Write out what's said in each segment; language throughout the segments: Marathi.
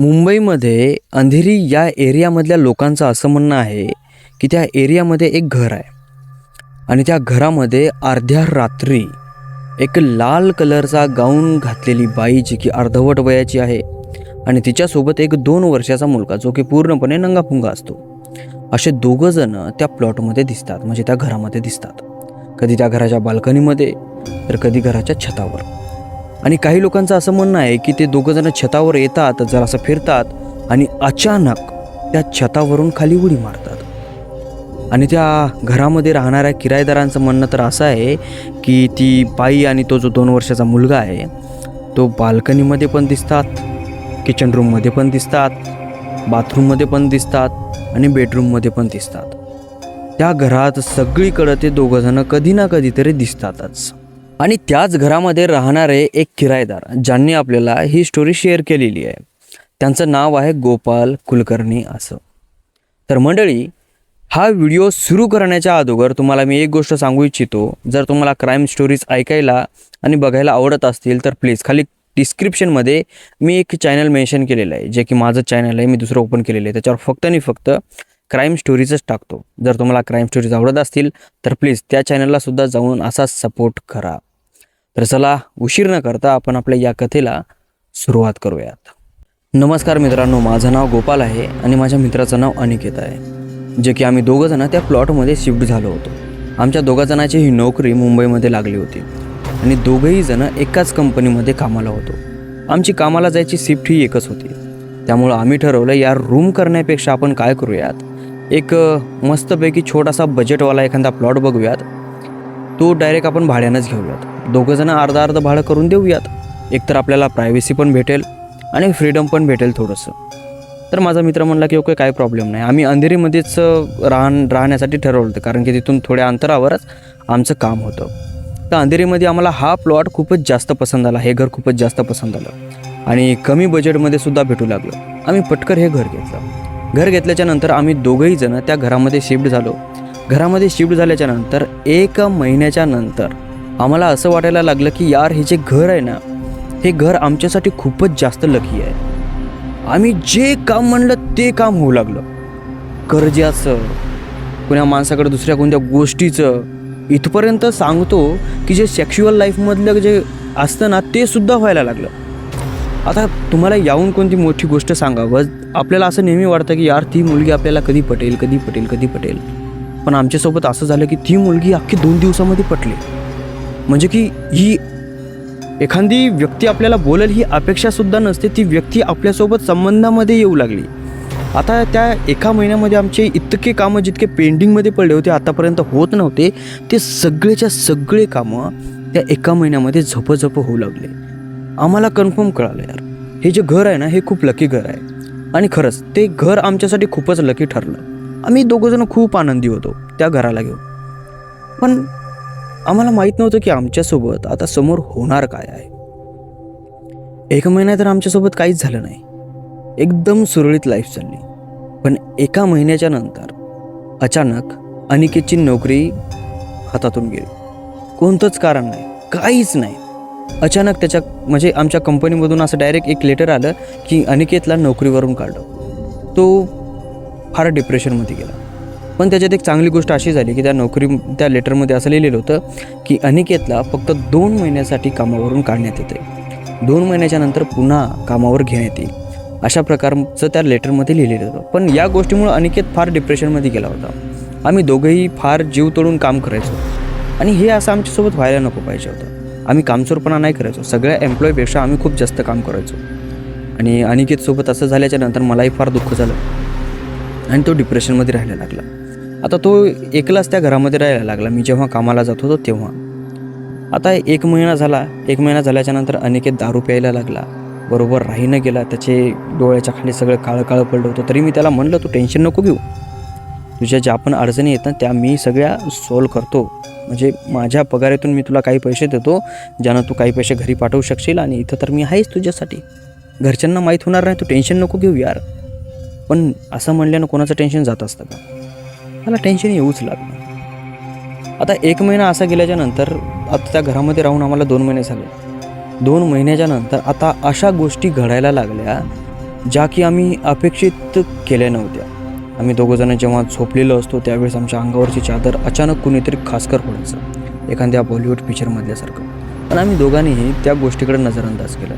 मुंबईमध्ये अंधेरी या एरियामधल्या लोकांचं असं म्हणणं आहे की त्या एरियामध्ये एक घर आहे. आणि त्या घरामध्ये अर्ध्या रात्री एक लाल कलरचा गाऊन घातलेली बाई जी की अर्धवट वयाची आहे आणि तिच्यासोबत एक दोन वर्षाचा मुलगा जो की पूर्णपणे नंगापुंगा असतो. असे दोघं जण त्या प्लॉटमध्ये दिसतात म्हणजे त्या घरामध्ये दिसतात. कधी त्या घराच्या बाल्कनीमध्ये तर कधी घराच्या छतावर. आणि काही लोकांचं असं म्हणणं आहे की ते दोघंजणं छतावर येतात जरासं फिरतात आणि अचानक त्या छतावरून खाली उडी मारतात. आणि त्या घरामध्ये राहणाऱ्या किरायदारांचं म्हणणं तर असं आहे की ती बाई आणि तो जो दोन वर्षाचा मुलगा आहे तो बाल्कनीमध्ये पण दिसतात किचन रूममध्ये पण दिसतात बाथरूममध्ये पण दिसतात आणि बेडरूममध्ये पण दिसतात. त्या घरात सगळीकडं ते दोघंजणं कधी ना कधीतरी दिसतातच. आणि त्याच घरामध्ये राहणारे एक किरायदार ज्यांनी आपल्याला ही स्टोरी शेअर केलेली आहे. त्यांचं नाव आहे गोपाल कुलकर्णी असं. तर मंडळी हा व्हिडिओ सुरू करण्याच्या अगोदर तुम्हाला मी एक गोष्ट सांगू इच्छितो. जर तुम्हाला क्राईम स्टोरीज ऐकायला आणि बघायला आवडत असतील तर प्लीज खाली डिस्क्रिप्शनमध्ये मी एक चॅनल मेन्शन केलेलं आहे. जे की माझं चॅनल आहे मी दुसरं ओपन केलेलं आहे. त्याच्यावर फक्त आणि फक्त क्राईम स्टोरीजच टाकतो. जर तुम्हाला क्राईम स्टोरीज आवडत असतील तर प्लीज त्या चॅनलला सुद्धा जाऊन असा सपोर्ट करा. तर चला उशीर न करता आपण आपल्या या कथेला सुरुवात करूयात. नमस्कार मित्रांनो माझं नाव गोपाल आहे आणि माझ्या मित्राचं नाव अनिकेत आहे. जे की आम्ही दोघं जण त्या प्लॉटमध्ये शिफ्ट झालो होतो. आमच्या दोघा जणांची ही नोकरी मुंबईमध्ये लागली होती आणि दोघंही जण एकाच कंपनीमध्ये कामाला होतो. आमची कामाला जायची शिफ्ट ही एकच होती. त्यामुळं आम्ही ठरवलं या रूम करण्यापेक्षा आपण काय करूयात? एक मस्तपैकी छोटासा बजेटवाला एखादा प्लॉट बघूयात. तो डायरेक्ट आपण भाड्यानंच घेऊयात. दोघंजणं अर्धा अर्ध भाडं करून देऊयात. एकतर आपल्याला प्रायव्हेसी पण भेटेल आणि फ्रीडम पण भेटेल थोडंसं. तर माझा मित्र म्हणला की ओके काय प्रॉब्लेम नाही. आम्ही अंधेरीमध्येच राहण राहण्यासाठी ठरवलं होतं कारण की तिथून थोड्या अंतरावरच आमचं काम होतं. तर अंधेरीमध्ये आम्हाला हा प्लॉट खूपच जास्त पसंत आला हे घर खूपच जास्त पसंत आलं. आणि कमी बजेटमध्ये सुद्धा भेटू लागलं. आम्ही पटकर हे घर घेतलं. घर घेतल्याच्या नंतर आम्ही दोघंही जण त्या घरामध्ये शिफ्ट झालो. घरामध्ये शिफ्ट झाल्याच्यानंतर एक महिन्याच्या नंतर आम्हाला असं वाटायला लागलं की यार हे जे घर आहे ना हे घर आमच्यासाठी खूपच जास्त लकी आहे. आम्ही जे काम म्हणलं ते काम होऊ लागलं. कर्जाचं कोण्या माणसाकडे दुसऱ्या कोणत्या गोष्टीचं. इथपर्यंत सांगतो की जे सेक्शुअल लाईफमधलं जे असतं ना ते सुद्धा व्हायला लागलं. आता तुम्हाला याहून कोणती मोठी गोष्ट सांगावं? आपल्याला असं नेहमी वाटतं की यार ती मुलगी आपल्याला कधी पटेल कधी पटेल कधी पटेल. पण आमच्यासोबत असं झालं की ती मुलगी अख्खी दोन दिवसामध्ये पटली. म्हणजे की ही एखादी व्यक्ती आपल्याला बोलेल ही अपेक्षासुद्धा नसते ती व्यक्ती आपल्यासोबत संबंधामध्ये येऊ लागली. आता त्या एका महिन्यामध्ये आमचे इतके कामं जितके पेंडिंगमध्ये पडले होते आतापर्यंत होत नव्हते ते सगळेच्या सगळे कामं त्या एका महिन्यामध्ये झपझप होऊ लागले. आम्हाला कन्फर्म कळालं यार. हे जे घर आहे ना हे खूप लकी घर आहे. आणि खरंच ते घर आमच्यासाठी खूपच लकी ठरलं. आम्ही दोघंजणं खूप आनंदी होतो त्या घराला घेऊन. पण आम्हाला माहीत नव्हतं की आमच्यासोबत आता समोर होणार काय आहे. एक महिना तर आमच्यासोबत काहीच झालं नाही. एकदम सुरळीत लाईफ चालली. पण एका महिन्याच्या नंतर अचानक अनिकेतची नोकरी हातातून गेली. कोणतंच कारण नाही काहीच नाही. अचानक त्याच्या म्हणजे आमच्या कंपनीमधून असं डायरेक्ट एक लेटर आलं की अनिकेतला नोकरीवरून काढलं. तो फार डिप्रेशनमध्ये गेला. पण त्याच्यात एक चांगली गोष्ट अशी झाली की त्या नोकरी त्या लेटरमध्ये असं लिहिलेलं होतं की अनिकेतला फक्त दोन महिन्यासाठी कामावरून काढण्यात येते दोन महिन्याच्या नंतर पुन्हा कामावर घेण्यात येईल. अशा प्रकारचं त्या लेटरमध्ये लिहिलेलं होतं. पण या गोष्टीमुळं अनिकेत फार डिप्रेशनमध्ये गेला होता. आम्ही दोघंही फार जीव तोडून काम करायचो. आणि हे असं आमच्यासोबत व्हायला नको पाहिजे होतं. आम्ही कामचोरपणा नाही करायचो. सगळ्या एम्प्लॉईपेक्षा आम्ही खूप जास्त काम करायचो. आणि अनिकेतसोबत असं झाल्याच्यानंतर मलाही फार दुःख झालं. आणि तो डिप्रेशनमध्ये राहायला लागला. आता तो एकलाच त्या घरामध्ये राहायला लागला. मी जेव्हा कामाला जात होतो तेव्हा. आता एक महिना झाला. एक महिना झाल्याच्यानंतर अनेकेत दारू प्यायला लागला. बरोबर राहीनं गेला. त्याचे डोळ्याच्या खाली सगळं काळं काळं पडलं होतं. तरी मी त्याला म्हणलं तू टेन्शन नको घेऊ. तुझ्या ज्या पण अडचणी येतात त्या मी सगळ्या सॉल्व करतो. म्हणजे माझ्या पगारातून मी तुला काही पैसे देतो ज्यानं तू काही पैसे घरी पाठवू शकशील आणि इथं तर मी आहेच तुझ्यासाठी. घरच्यांना माहीत होणार नाही तू टेन्शन नको घेऊ यार. पण असं म्हणल्यानं कोणाचं टेन्शन जात असतं का? मला टेन्शन येऊच लागलं. आता एक महिना असा गेल्याच्यानंतर आता त्या घरामध्ये राहून आम्हाला दोन महिने झाले. दोन महिन्याच्या नंतर आता अशा गोष्टी घडायला लागल्या ज्या की आम्ही अपेक्षित केल्या नव्हत्या. आम्ही दोघंजणं जेव्हा झोपलेलो असतो त्यावेळेस आमच्या अंगावरची चादर अचानक कुणीतरी खासकर पडायचं एखाद्या बॉलिवूड पिक्चरमधल्यासारखं पण आम्ही दोघांनीही त्या गोष्टीकडे नजरअंदाज केला.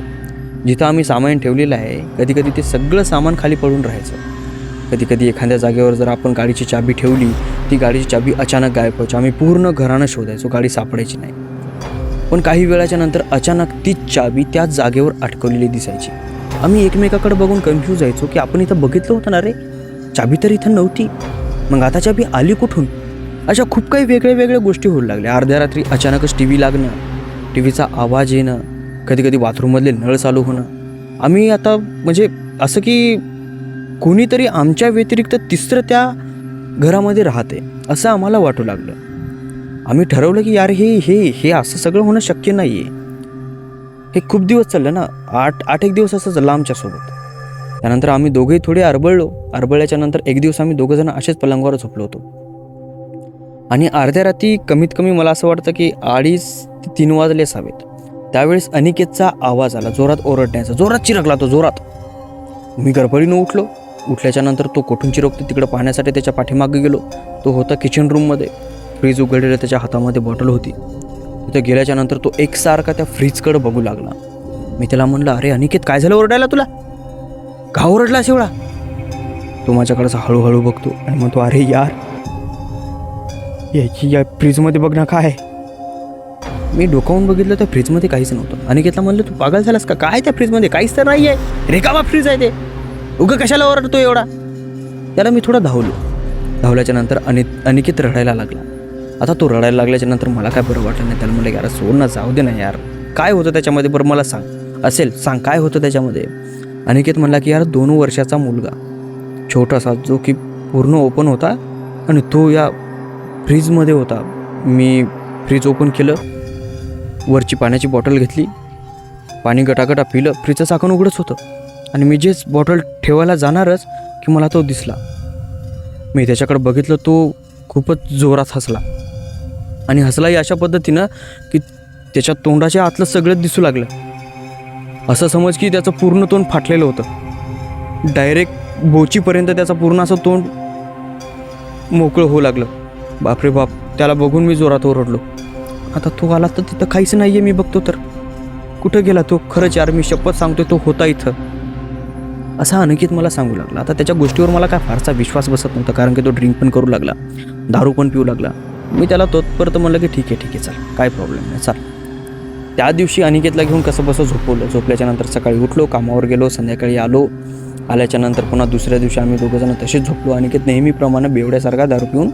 जिथं आम्ही सामान ठेवलेलं आहे कधी कधी ते सगळं सामान खाली पडून राहायचं. कधी कधी एखाद्या जागेवर जर आपण गाडीची चाबी ठेवली ती गाडीची चाबी अचानक गायब व्हायची. आम्ही पूर्ण घरानं शोधायचो गाडी सापडायची नाही. पण काही वेळाच्या नंतर अचानक तीच चाबी त्याच जागेवर अटकवलेली दिसायची. आम्ही एकमेकाकडे बघून कन्फ्यूज व्हायचो की आपण इथं बघितलं होतं ना रे चाबी तर इथं नव्हती. मग आता चाबी आली कुठून? अशा खूप काही वेगळ्या वेगळ्या गोष्टी होऊ लागल्या. अर्ध्या रात्री अचानकच टी व्ही लागणं टी व्हीचा आवाज येणं कधी कधी बाथरूममधले नळ चालू होणं. आम्ही आता म्हणजे असं की कोणीतरी आमच्या व्यतिरिक्त तिसरं त्या घरामध्ये राहते असं आम्हाला वाटू लागलं. आम्ही ठरवलं की यार हे हे हे असं सगळं होणं शक्य नाही आहे हे खूप दिवस चाललं ना आठ आठ एक दिवस असं चाललं आमच्यासोबत. त्यानंतर आम्ही दोघेही थोडे अरबळलो अरबळल्याच्या नंतर एक दिवस आम्ही दोघं जण असेच पलंगावर झोपलो होतो. आणि अर्ध्या रात्री कमीत कमी मला असं वाटतं की अडीच ते तीन वाजले असावेत. त्यावेळेस अनिकेतचा आवाज आला जोरात ओरडण्याचा जोरात चिरकला तो जोरात. मी गडबडीनं उठलो. उठल्याच्यानंतर तो कुठून चिरकतो तिकडं पाहण्यासाठी त्याच्या पाठीमागे गेलो. तो होता किचन रूममध्ये फ्रीज उघडलेलं त्याच्या हातामध्ये बॉटल होती. तिथं गेल्याच्यानंतर तो एकसारखा त्या फ्रीजकडं बघू लागला. मी त्याला म्हणलं अरे अनिकेत काय झालं ओरडायला तुला? का ओरडला एवढा तो माझ्याकडे हळूहळू बघतो आणि म्हणतो अरे यार याची या फ्रीजमध्ये बघणं काय मी डोकावून बघितलं तर फ्रीजमध्ये काहीच नव्हतं. अनिकेतला म्हणलं तू पागल झालास का? काय त्या फ्रीजमध्ये काहीच तर नाही आहे रिकामा फ्रीज आहे ते. उगं कशाला ओरडतो एवढा? त्याला मी थोडा धावलो. धावल्याच्या नंतर अनि अनिकेत रडायला लागला. आता तो रडायला लागल्याच्या नंतर मला काय बरं वाटलं नाही. त्याला म्हटलं यार सोड ना जाऊ दे ना यार. काय होतं त्याच्यामध्ये? बरं मला सांग. असेल सांग काय होतं त्याच्यामध्ये? अनिकेत म्हणला की यार दोन वर्षाचा मुलगा. छोटासा जो की पूर्ण ओपन होता आणि तो या फ्रीजमध्ये होता. मी फ्रीज ओपन केलं वरची पाण्याची बॉटल घेतली. पाणी गटागटा पिलं फ्रीजचं साखण उघडच होतं. आणि मी जेच बॉटल ठेवायला जाणारच की मला तो दिसला. मी त्याच्याकडे बघितलं तो खूपच जोरात हसला. आणि हसलाही अशा पद्धतीनं की त्याच्या तोंडाच्या आतलं सगळंच दिसू लागलं. असं समज की त्याचं पूर्ण तोंड फाटलेलं होतं. डायरेक्ट बोचीपर्यंत त्याचं पूर्ण असं तोंड मोकळं होऊ लागलं. बापरे बाप त्याला बघून मी जोरात ओरडलो. आता तो आला तर तिथं काहीच नाही आहे मी बघतो तर. कुठं गेला तो? खरंच यार मी शपथ सांगतोय तो होता इथं. असा अनिकेत मला सांगू लागला. आता त्याच्या गोष्टीवर मला काय फारसा विश्वास बसत नव्हता कारण की तो ड्रिंक पण करू लागला. दारू पण पिऊ लागला. मी त्याला तोपर्यंत म्हणलं की ठीक आहे ठीक आहे चाल काय प्रॉब्लेम नाही चाल. त्या दिवशी अनिकेतला घेऊन कसं बसं झोपवलं. झोपल्याच्या नंतर सकाळी उठलो कामावर गेलो संध्याकाळी आलो. आल्याच्यानंतर पुन्हा दुसऱ्या दिवशी आम्ही दोघंजण तसेच झोपलो. अनिकेत नेहमीप्रमाणे बेवड्यासारखा दारू पिऊन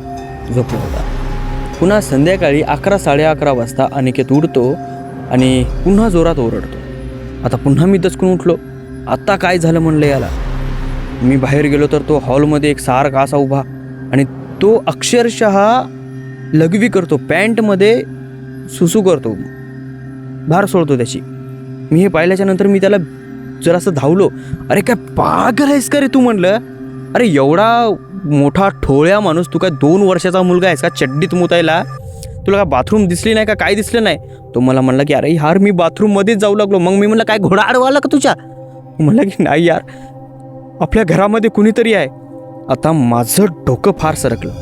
झोपलो होता. पुन्हा संध्याकाळी अकरा साडे अकरा वाजता अनिकेत उडतो आणि पुन्हा जोरात ओरडतो. आता पुन्हा मी दचकून उठलो. आत्ता काय झालं म्हणलं याला? मी बाहेर गेलो तर तो हॉलमध्ये एक सारखा असा उभा आणि तो अक्षरशः लघवी करतो पॅन्टमध्ये सुसू करतो. भार सोडतो त्याची. मी हे पाहिल्याच्या नंतर मी त्याला जरासं धावलो. अरे काय पागल आहेस का रे तू म्हणलं? अरे एवढा मोठा ठोळ्या माणूस तू काय दोन वर्षाचा मुलगा आहेस का चड्डीत मुतायला? तुला काय बाथरूम दिसली नाही का? काय दिसलं नाही? तो मला म्हणला की अरे यार मी बाथरूममध्येच जाऊ लागलो. मग मी म्हणलं काय घोडा अडवाला का तुझ्या? म्हणलं की नाही यार. आपल्या घरामध्ये कुणीतरी आहे. आता माझं डोकं फार सरकलं.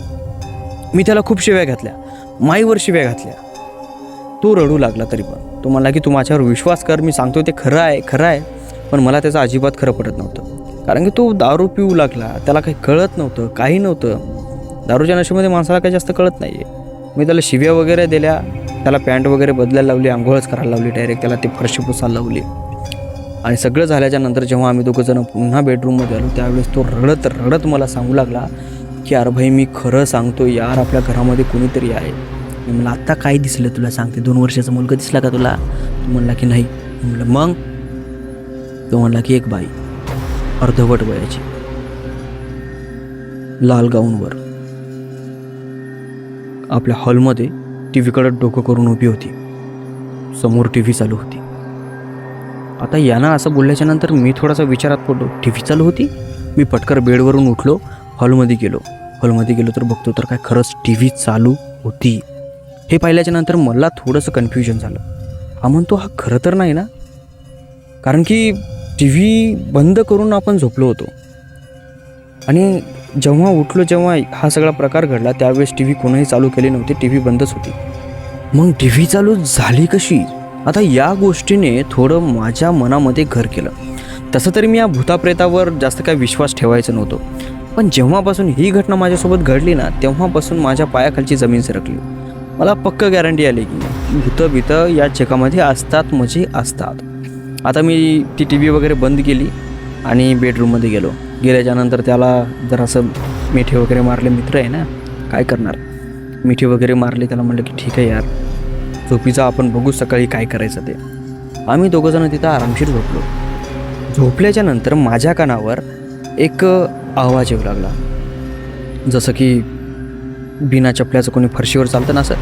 मी त्याला खूप शिव्या घातल्या. माईवर शिव्या घातल्या. तो रडू लागला तरी पण. तो म्हणला की तू माझ्यावर विश्वास कर मी सांगतो ते खरं आहे खरं आहे. पण मला त्याचं अजिबात खरं पडत नव्हतं. कारण की तो दारू पिऊ लागला. त्याला काही कळत नव्हतं काही नव्हतं. दारूच्या नशेमध्ये माणसाला काही जास्त कळत नाही आहे मी त्याला शिव्या वगैरे दिल्या. त्याला पॅन्ट वगैरे बदलायला लावली आंघोळच करायला लावली डायरेक्ट त्याला ते फरशी पुसायला लावली. आणि सगळं झाल्याच्यानंतर जेव्हा आम्ही दोघं जण पुन्हा बेडरूममध्ये आलो त्यावेळेस तो रडत रडत मला सांगू लागला की यार भाई मी खरं सांगतो यार आपल्या घरामध्ये कोणीतरी आहे. मी म्हणलं आत्ता काय दिसलं तुला? सांगते दोन वर्षाचा मुलगा दिसला का तुला? तो म्हणला की नाही. म्हणलं मग? तो म्हणला की एक बाई अर्धवट वयाची लाल गाऊनवर आपल्या हॉलमध्ये टी व्हीकडं डोकं करून उभी होती समोर टी व्ही चालू होती. आता यानं असं बोलल्याच्या नंतर मी थोडासा विचारात पडलो. टी व्ही चालू होती. मी पटकर बेडवरून उठलो. हॉलमध्ये गेलो. हॉलमध्ये गेलो तर बघतो तर काय खरंच टी व्ही चालू होती. हे पाहिल्याच्या नंतर मला थोडंसं कन्फ्युजन झालं. हा म्हणतो हा खरं तर नाही ना? कारण की टी व्ही बंद करून आपण झोपलो होतो. आणि जेव्हा उठलो जेव्हा हा सगळा प्रकार घडला त्यावेळेस टी व्ही कोणीही चालू केली नव्हती. टी व्ही बंदच होती. मग टी व्ही चालू झाली कशी? आता या गोष्टीने थोडं माझ्या मनामध्ये घर केलं. तसं तरी मी या भूताप्रेतावर जास्त काय विश्वास ठेवायचं नव्हतो. पण जेव्हापासून ही घटना माझ्यासोबत घडली ना तेव्हापासून माझ्या पायाखालची जमीन सरकली. मला पक्क गॅरंटी आली की भूतं भीतं या जगामध्ये असतात म्हणजे असतात. आता मी ती टी व्ही वगैरे बंद केली आणि बेडरूममध्ये गेलो. गेल्याच्यानंतर त्याला जरासं मिठी वगैरे मारले मित्र आहे ना काय करणार? मिठी वगैरे मारली त्याला म्हटलं की ठीक आहे यार झोपीचा आपण बघू सकाळी काय करायचं ते. आम्ही दोघंजणं तिथं आरामशीर झोपलो. झोपल्याच्या नंतर माझ्या कानावर एक आवाज येऊ लागला. जसं की बिना चपल्याचं कोणी फरशीवर चालतं ना असं?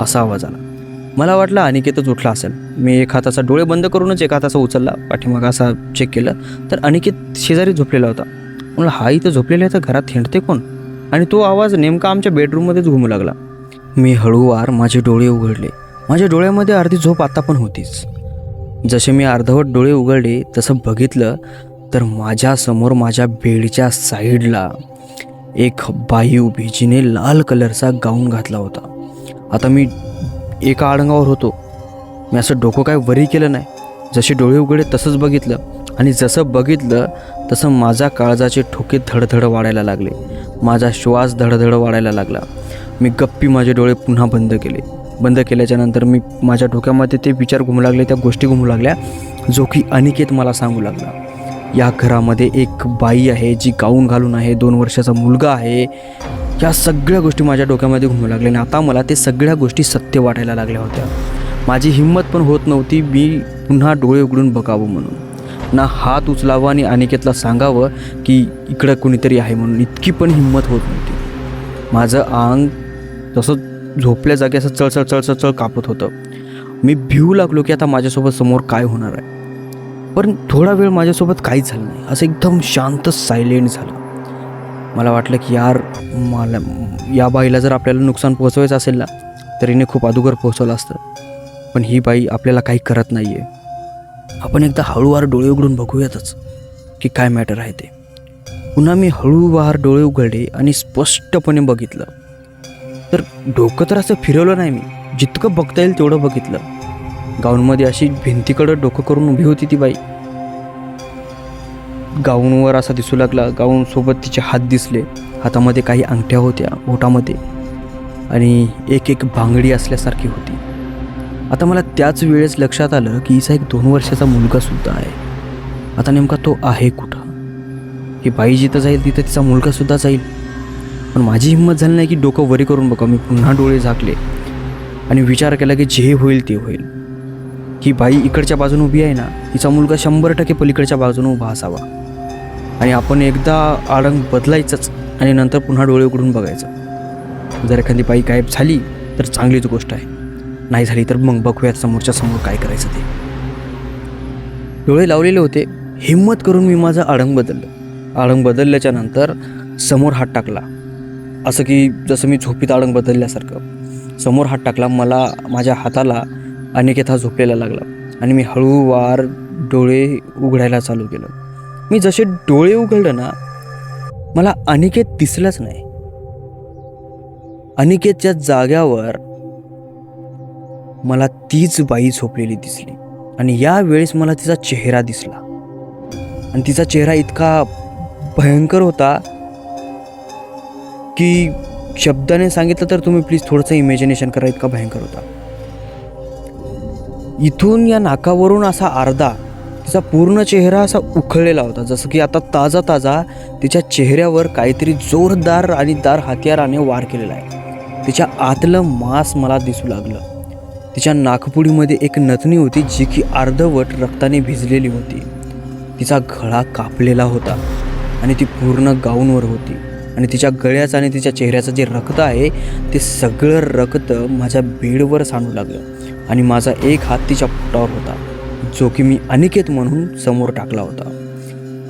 असा आवाज आला. मला वाटलं अनिकेतच उठला असेल. मी एक हाताचा डोळे बंद करूनच एक हाताचा उचलला. पाठीमागं असा चेक केलं. तर अनिकेत शेजारी झोपलेला होता. म्हणून हा इथं झोपलेला आहे तर घरात हिंडते कोण? आणि तो आवाज नेमका आमच्या बेडरूममध्येच घुमू लागला. मी हळूवार माझे डोळे उघडले. माझ्या डोळ्यामध्ये अर्धी झोप आता पण होतीच. जसे मी अर्धवट डोळे उघडले तसं बघितलं तर माझ्यासमोर माझ्या बेडच्या साईडला एक बाई उभी जिने लाल कलरचा गाऊन घातला होता. आता मी एका आडंगावर होतो. मी असं डोकं काय वरी केलं नाही. जसे डोळे उघडे तसंच बघितलं. आणि जसं बघितलं तसं माझा काळजाचे ठोके धडधड वाढायला लागले. माझा श्वास धडधड वाढायला लागला. मी गप्पी माझे डोळे पुन्हा बंद केले. बंद केल्याच्यानंतर मी माझ्या डोक्यामध्ये ते विचार घुमू लागले त्या गोष्टी घुमू लागल्या जो की अनिकेत मला सांगू लागला. या घरामध्ये एक बाई आहे जी गाऊन घालून आहे दोन वर्षाचा मुलगा आहे. या सगळ्या गोष्टी माझ्या डोक्यामध्ये घुमू लागल्या आणि आता मला ते सगळ्या गोष्टी सत्य वाटायला लागल्या होत्या. माझी हिंमत पण होत नव्हती मी पुन्हा डोळे उघडून बघावं म्हणून. ना हात उचलावा आणि अनिकेतला सांगावं की इकडं कुणीतरी आहे म्हणून. इतकी पण हिंमत होत नव्हती. माझं अंग तसं झोपल्या जागी असं चळचळ चळचळ चळ कापत होतं. मी भिवू लागलो की आता माझ्यासोबत समोर काय होणार आहे? पण थोडा वेळ माझ्यासोबत काहीच झालं नाही. असं एकदम शांत सायलेंट झालं. मला वाटलं की यार मला या बाईला जर आपल्याला नुकसान पोहोचवायचं असेल ना तर हिने खूप अदुगर पोहोचवलं असतं. पण ही बाई आपल्याला काही करत नाही आहे आपण एकदा हळूवार डोळे उघडून बघूयातच की काय मॅटर आहे ते. पुन्हा मी हळूवार डोळे उघडले आणि स्पष्टपणे बघितलं. तर डोकं तर असं फिरवलं नाही मी. जितकं बघता येईल तेवढं बघितलं. गाऊनमध्ये अशी भिंतीकडं डोकं करून उभी होती ती बाई. गाऊनवर असा दिसू लागला गाऊनसोबत तिचे हात दिसले. हातामध्ये काही अंगठ्या होत्या ओठामध्ये. आणि एक एक बांगडी असल्यासारखी होती. आता मला त्याच वेळेस लक्षात आलं की हिचा एक दोन वर्षाचा मुलगासुद्धा आहे. आता नेमका तो आहे कुठं? ही बाई जिथं जाईल तिथं तिचा मुलगासुद्धा जाईल. पण माझी हिंमत झाली नाही की डोकं वरी करून बघा मी पुन्हा डोळे झाकले आणि विचार केला की जे होईल ते होईल. ही बाई इकडच्या बाजूने उभी आहे ना हिचा मुलगा शंभर टक्के पलीकडच्या बाजूने उभा असावा. आणि आपण एकदा आडंग बदलायचंच आणि नंतर पुन्हा डोळे उघडून बघायचं. जर एखादी बाई गायब झाली तर चांगलीच गोष्ट आहे. नाही झाली तर मग बघूयात समोरच्या समोर काय करायचं ते. डोळे लावलेले होते. हिंमत करून मी माझं आडंग बदललं. आडंग बदलल्याच्या नंतर समोर हात टाकला. असं की जसं मी झोपीत आडंग बदलल्यासारखं. समोर हात टाकला मला माझ्या हाताला अनिकेत हा झोपलेला लागला आणि मी हळूवार डोळे उघडायला चालू केलं. मी जसे डोळे उघडलं ना मला अनिकेत दिसलाच नाही. अनिकेतच्या जाग्यावर मला तीच बाई झोपलेली दिसली. आणि या वेळेस मला तिचा चेहरा दिसला. आणि तिचा चेहरा इतका भयंकर होता की शब्दाने सांगितलं तर तुम्ही प्लीज थोडंसं इमॅजिनेशन करा इतका भयंकर होता. इथून या नाकावरून असा अर्धा तिचा पूर्ण चेहरा असा उखळलेला होता जसं की आता ताजा ताजा तिच्या चेहऱ्यावर काहीतरी जोरदार आणि दार हत्याराने वार केलेला आहे. तिच्या आतलं मांस मला दिसू लागलं. तिच्या नाकपुडीमध्ये एक नथनी होती जी की अर्धवट रक्ताने भिजलेली होती. तिचा गळा कापलेला होता आणि ती पूर्ण गाऊनवर होती. आणि तिच्या गळ्याचं आणि तिच्या चेहऱ्याचं जे रक्त आहे ते सगळं रक्त माझ्या बेडवर सांडू लागलं आणि माझा एक हात तिच्या पोटावर होता जो की मी अनिकेत म्हणून समोर टाकला होता.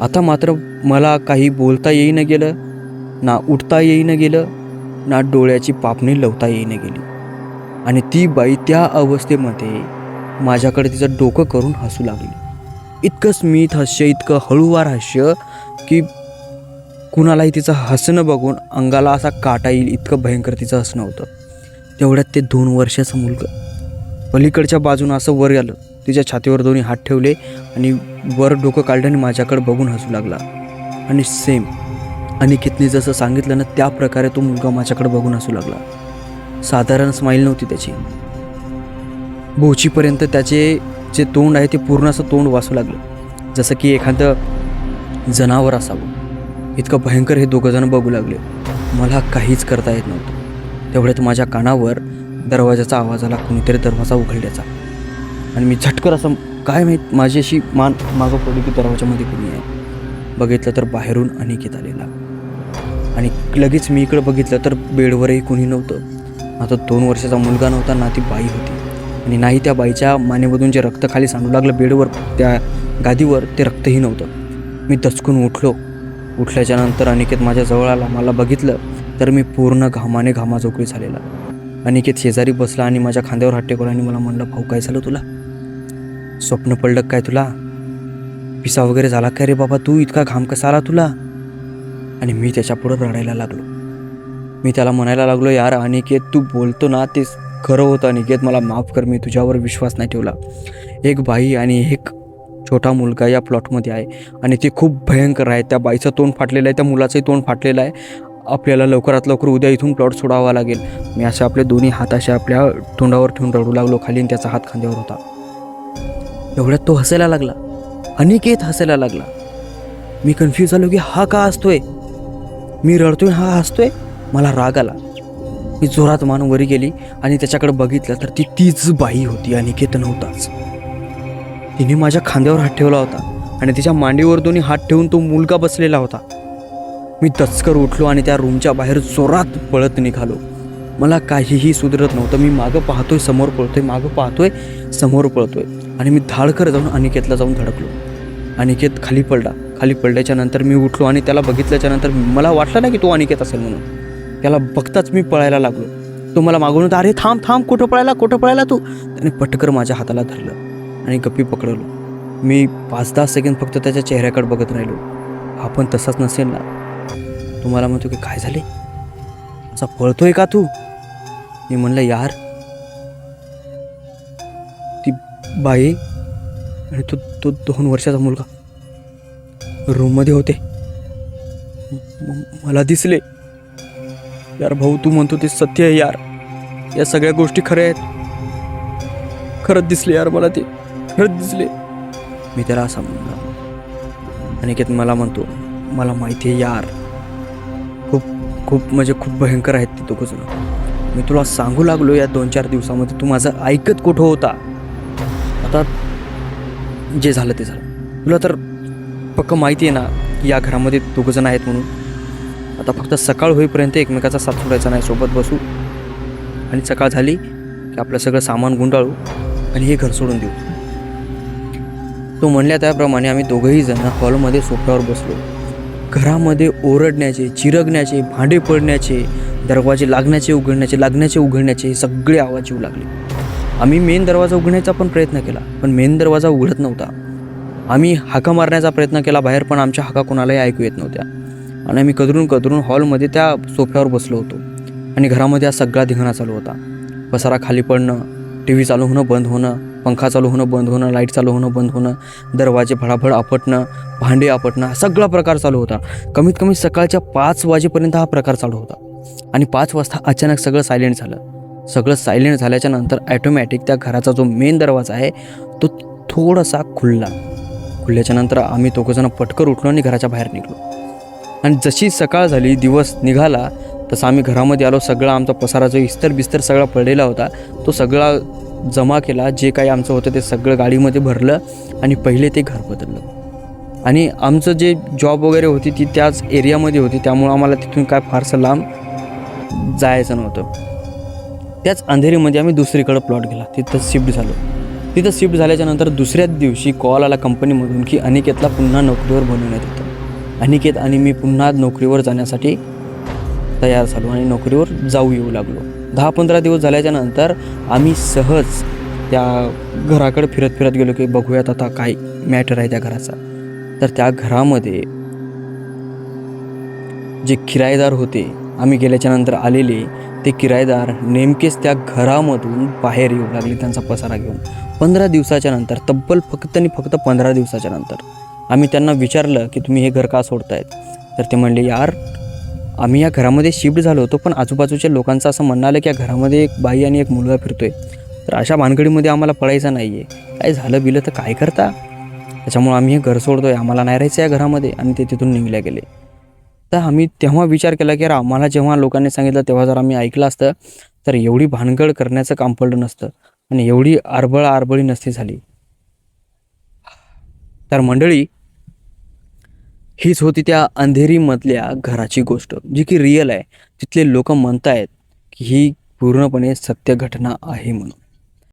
आता मात्र मला काही बोलता येईनं गेलं ना उठता येईनं गेलं ना डोळ्याची पापणी लवता येईनं गेली. आणि ती बाई त्या अवस्थेमध्ये माझ्याकडे तिचं डोकं करून हसू लागली. इतकं स्मित हास्य इतकं हळूवार हास्य की कुणालाही तिचं हसणं बघून अंगाला असा काटा येईल इतकं भयंकर तिचं हसणं होतं. तेवढ्यात ते दोन वर्षाचं मुलगं पलीकडच्या बाजूनं असं वर आलं तिच्या छातीवर दोन्ही हात ठेवले आणि वर डोकं काढलं आणि माझ्याकडे बघून हसू लागला. आणि सेम अनिकेतने जसं सांगितलं ना त्या प्रकारे तो मुलगा माझ्याकडे बघून हसू लागला. साधारण स्माईल नव्हती त्याची. बोचीपर्यंत त्याचे जे तोंड आहे ते पूर्ण असं तोंड वाचू लागलं. जसं की एखादं जनावर असावं. इतकं भयंकर हे दोघंजण बघू लागले. मला काहीच करता येत नव्हतं. तेवढ्यात माझ्या कानावर दरवाजाचा आवाज आला कोणीतरी दरवाजा उघडल्याचा. आणि मी झटकर असं काय माहीत माझी अशी मान मागं पडली की दरवाजामध्ये कोणी आहे? बघितलं तर बाहेरून अनिकेत आलेला. आणि लगेच मी इकडं बघितलं तर बेडवरही कुणी नव्हतं. आता दोन वर्षाचा मुलगा नव्हता ना ती बाई होती. आणि नाही त्या बाईच्या मानेमधून जे रक्त खाली सांडू लागलं बेडवर त्या गादीवर ते रक्तही नव्हतं. मी दचकून उठलो. उठल्याच्या नंतर अनिकेत माझ्या जवळ आला. मला बघितलं तर मी पूर्ण घामाने घामाजोकळी झालेला. अनिकेत शेजारी बसला आणि माझ्या खांद्यावर हात टेकवला आणि मला म्हणलं भाऊ काय झालं तुला? स्वप्न पडलं काय तुला? पिसा वगैरे झाला काय रे बाबा? तू इतका घाम कसा आला तुला? आणि मी त्याच्यापुढं रडायला लागलो. मी त्याला म्हणायला लागलो यार अनिकेत तू बोलतो ना ते खरं होतं. अनिकेत मला माफ कर मी तुझ्यावर विश्वास नाही ठेवला. एक बाई आणि एक छोटा मुलगा या प्लॉटमध्ये आहे आणि ते खूप भयंकर आहे. त्या बाईचं तोंड फाटलेलं आहे त्या मुलाचंही तोंड फाटलेलं आहे. आपल्याला लवकरात लवकर उद्या इथून प्लॉट सोडावा लागेल. मी असे आपले दोन्ही हात असे आपल्या तोंडावर ठेवून रडू लागलो खाली आणि त्याचा हात खांद्यावर होता. एवढ्यात तो हसायला लागला. अनिकेत हसायला लागला. मी कन्फ्यूज झालो की हा का हसतोय? मी रडतोय हा हसतोय? मला राग आला. मी जोरात मान वरी गेली आणि त्याच्याकडे बघितलं तर ती तीच बाई होती अनिकेत नव्हताच. तिने माझ्या खांद्यावर हात ठेवला होता आणि तिच्या मांडीवर दोन्ही हात ठेवून तो मुलगा बसलेला होता. मी तचकर उठलो आणि त्या रूमच्या बाहेर जोरात पळत निघालो. मला काहीही सुधरत नव्हतं. मी मागं पाहतोय समोर पळतोय मागं पाहतोय समोर पळतोय आणि मी धाडकर जाऊन अनिकेतला जाऊन धडकलो. अनिकेत खाली पडला. खाली पडल्याच्या नंतर मी उठलो आणि त्याला बघितल्याच्या नंतर मला वाटलं नाही की तो अनिकेत असेल म्हणून. त्याला बघताच मी पळायला लागलो. तो मला मागून होता अरे थांब थांब कुठं पळायला कुठं पळायला तू? त्याने पटकर माझ्या हाताला धरलं आणि गप्पी पकडलो. मी पाच दहा सेकंद फक्त त्याच्या चेहऱ्याकडे बघत राहिलो. आपण तसाच नसेल ना? तुम्हाला म्हणतो की काय झाले? असा पळतोय का तू? मी म्हणलं यार ती बाई आणि तो तो दोन वर्षाचा मुलगा रूममध्ये होते. म- म- मला दिसले. यार भाऊ तू म्हणतो ते सत्य आहे यार. या सगळ्या गोष्टी खऱ्या आहेत. खरंच दिसले यार मला ते. खरंच दिसले. मी त्याला असा म्हणला. अनिकेत मला म्हणतो मला माहिती आहे यार खूप खूप म्हणजे खूप भयंकर आहेत ते दोघं जण. मी तुला सांगू लागलो या दोन चार दिवसामध्ये तू माझं ऐकत कुठं होता? आता जे झालं ते झालं. तुला तर पक्क माहिती आहे ना की या घरामध्ये दोघं जण आहेत म्हणून. आता फक्त सकाळ होईपर्यंत एकमेकाचा साथ सोडायचा नाही सोबत बसू. आणि सकाळ झाली की आपलं सगळं सामान गुंडाळू आणि हे घर सोडून देऊ. तो म्हणल्या त्याप्रमाणे आम्ही दोघंही जण हॉलमध्ये सोफ्यावर बसलो. घरामध्ये ओरडण्याचे चिरगण्याचे भांडे पडण्याचे दरवाजे लागण्याचे उघडण्याचे लागण्याचे उघडण्याचे हे सगळे आवाज येऊ लागले. आम्ही मेन दरवाजा उघडण्याचा पण प्रयत्न केला पण मेन दरवाजा उघडत नव्हता. आम्ही हाका मारण्याचा प्रयत्न केला बाहेर पण आमच्या हाका कोणालाही ऐकू येत नव्हत्या. आणि आम्ही कदरून कदरून हॉलमध्ये त्या सोफ्यावर बसलो होतो. आणि घरामध्ये हा सगळा धिंगाणा चालू होता. पसारा खाली पडणं टी व्ही चालू होणं बंद होणं पंखा चालू होणं बंद होणं लाइट चालू होणं बंद होणं दरवाजे भडाभड आपटणं भांडे आपटणं हा सगळा प्रकार चालू होता. कमीत कमी सकाळच्या पाच वाजेपर्यंत हा प्रकार चालू होता. आणि पाच वाजता अचानक सगळं सायलेंट झालं. सगळं सायलेंट झाल्याच्यानंतर ॲटोमॅटिक त्या घराचा जो मेन दरवाजा आहे तो थोडासा खुलला. खुलल्याच्या नंतर आम्ही दोघंजणं पटकर उठलो आणि घराच्या बाहेर निघलो. आणि जशी सकाळ झाली दिवस निघाला तसं आम्ही घरामध्ये आलो सगळा आमचा पसारा जो इस्तर बिस्तर सगळा पडलेला होता तो सगळा जमा केला जे काही आमचं होतं ते सगळं गाडीमध्ये भरलं आणि पहिले ते घर बदललं. आणि आमचं जे जॉब वगैरे होती ती त्याच एरियामध्ये होती त्यामुळं आम्हाला तिथून काय फारसं लांब जायचं नव्हतं. त्याच अंधेरीमध्ये आम्ही दुसरीकडं प्लॉट गेला तिथं शिफ्ट झालो. तिथं शिफ्ट झाल्याच्यानंतर दुसऱ्याच दिवशी कॉल आला कंपनीमधून की अनिकेतला पुन्हा नोकरीवर बनवण्यात येतं. अनिकेत आणि मी पुन्हा नोकरीवर जाण्यासाठी तयार झालो आणि नोकरीवर जाऊ येऊ लागलो. दहा पंधरा दिवस झाल्याच्यानंतर आम्ही सहज त्या घराकडे फिरत फिरत गेलो की बघूयात आता काय मॅटर आहे त्या घराचा. तर त्या घरामध्ये जे किरायेदार होते आम्ही गेल्याच्यानंतर आलेले ते किरायेदार नेमकेच त्या घरामधून बाहेर येऊ लागले त्यांचा पसारा घेऊन. पंधरा दिवसाच्या नंतर तब्बल फक्त आणि फक्त पंधरा दिवसाच्या नंतर. आम्ही त्यांना विचारलं की तुम्ही हे घर का सोडतायत? तर ते म्हणले यार आम्ही या घरामध्ये शिफ्ट झालो होतो पण आजूबाजूच्या लोकांचं असं म्हणणं आलं की या घरामध्ये एक बाई आणि एक मुलगा फिरतो आहे तर अशा भानगडीमध्ये आम्हाला पळायचं नाही आहे काय झालं बिलं तर काय करता? त्याच्यामुळं आम्ही हे घर सोडतो आहे आम्हाला नाही राहायचं या घरामध्ये. आणि ते तिथून निघल्या गेले. तर आम्ही तेव्हा विचार केला की यार आम्हाला जेव्हा लोकांनी सांगितलं तेव्हा जर आम्ही ऐकलं असतं तर एवढी भानगड करण्याचं काम पडलं नसतं. आणि एवढी आरबळ आरबळी नसती झाली. तर मंडळी हीच होती त्या अंधेरीमधल्या घराची गोष्ट जी की रिअल आहे. तिथले लोक म्हणतायत की ही पूर्णपणे सत्य घटना आहे म्हणून.